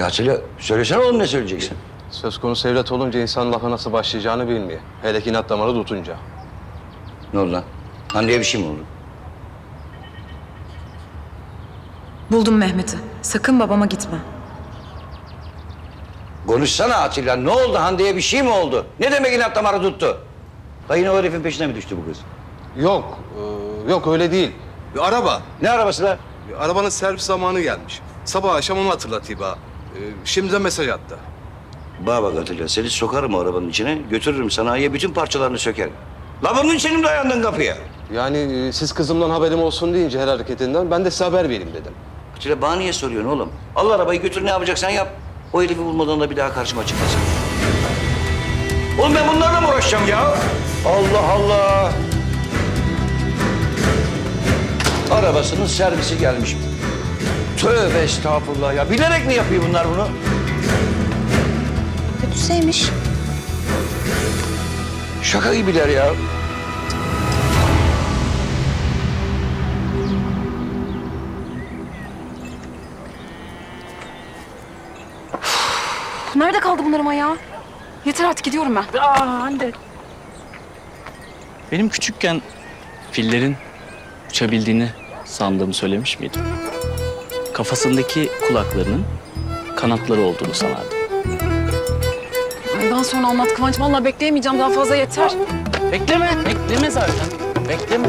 E Atilla söylesene oğlum ne söyleyeceksin? Söz konusu evlat olunca insan lafa nasıl başlayacağını bilmiyor. Hele ki inat damarı tutunca. Ne oldu lan? Hande'ye bir şey mi oldu? Buldum Mehmet'i. Sakın babama gitme. Konuşsana Atilla. Ne oldu? Hande'ye bir şey mi oldu? Ne demek inat damarı tuttu? Da yine o herifin peşine mi düştü bu kız? Yok, e, yok öyle değil. Bir araba. Ne arabası lan? Bir arabanın servis zamanı gelmiş. Sabah akşam onu hatırlatayım ha. E, şimdiden mesaj attı. Bana bak Atilla. Seni sokarım arabanın içine. Götürürüm sanayiye bütün parçalarını sökerim. La bunun için mi dayandın kapıya? Yani e, siz kızımdan haberim olsun deyince her hareketinden ben de size haber vereyim dedim. Atilla bana niye soruyorsun oğlum? Al arabayı götür ne yapacaksan yap. O herifi bulmadan da bir daha karşıma çıkmasın. Oğlum ben bunlarla mı uğraşacağım ya? Allah Allah. Arabasının servisi gelmiş. Tövbe estağfurullah ya. Bilerek mi yapıyor bunlar bunu? Kötüseymiş. Şaka gibiler ya. Nerede kaldı bunlar ama ya? Yeter artık gidiyorum ben. Aa Hande. Benim küçükken fillerin uçabildiğini sandığımı söylemiş miydim? Kafasındaki kulaklarının kanatları olduğunu sanardım. Daha sonra anlat Kıvanç. Vallahi bekleyemeyeceğim daha fazla yeter. Bekleme, bekleme zaten. Bekleme.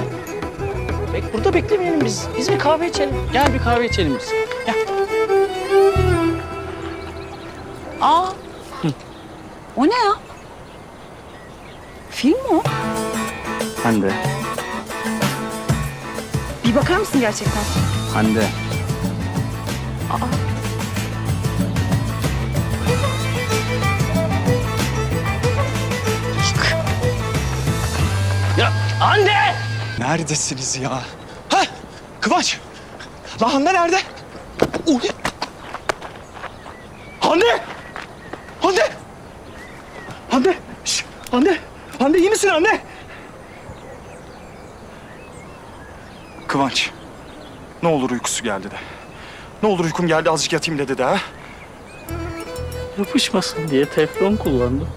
Bek burada beklemeyelim biz. Biz bir kahve içelim. Gel bir kahve içelim biz. Gel. Aa. O ne ya? Film mi o? Hande, Bir bakar mısın gerçekten? Hande. Ya Hande! Neredesiniz ya? Ha? Kıvanç! Lan Hande nerede? Ne? Hande! Hande! Hande! Şş, Hande! Hande iyi misin Hande? Kıvanç. Ne olur uykusu geldi de. Ne olur uykum geldi azıcık yatayım dedi de ha. Yapışmasın diye teflon kullandım.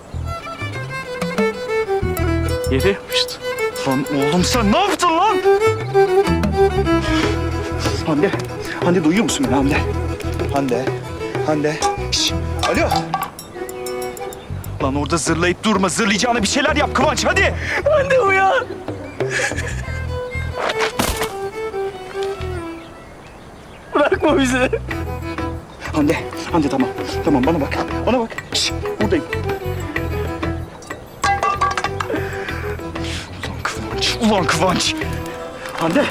Yere yapıştı. Lan oğlum sen ne yaptın lan? Hande, Hande duyuyor musun beni Hande? Hande, Hande. Şş, alo. Lan orada zırlayıp durma, zırlayacağına bir şeyler yap Kıvanç hadi. Hande uyan! Bırakma bizi. Hande, Hande tamam. Tamam bana bak, bana bak. Şş, buradayım. Ulan Kıvanç, ulan Kıvanç. Hande,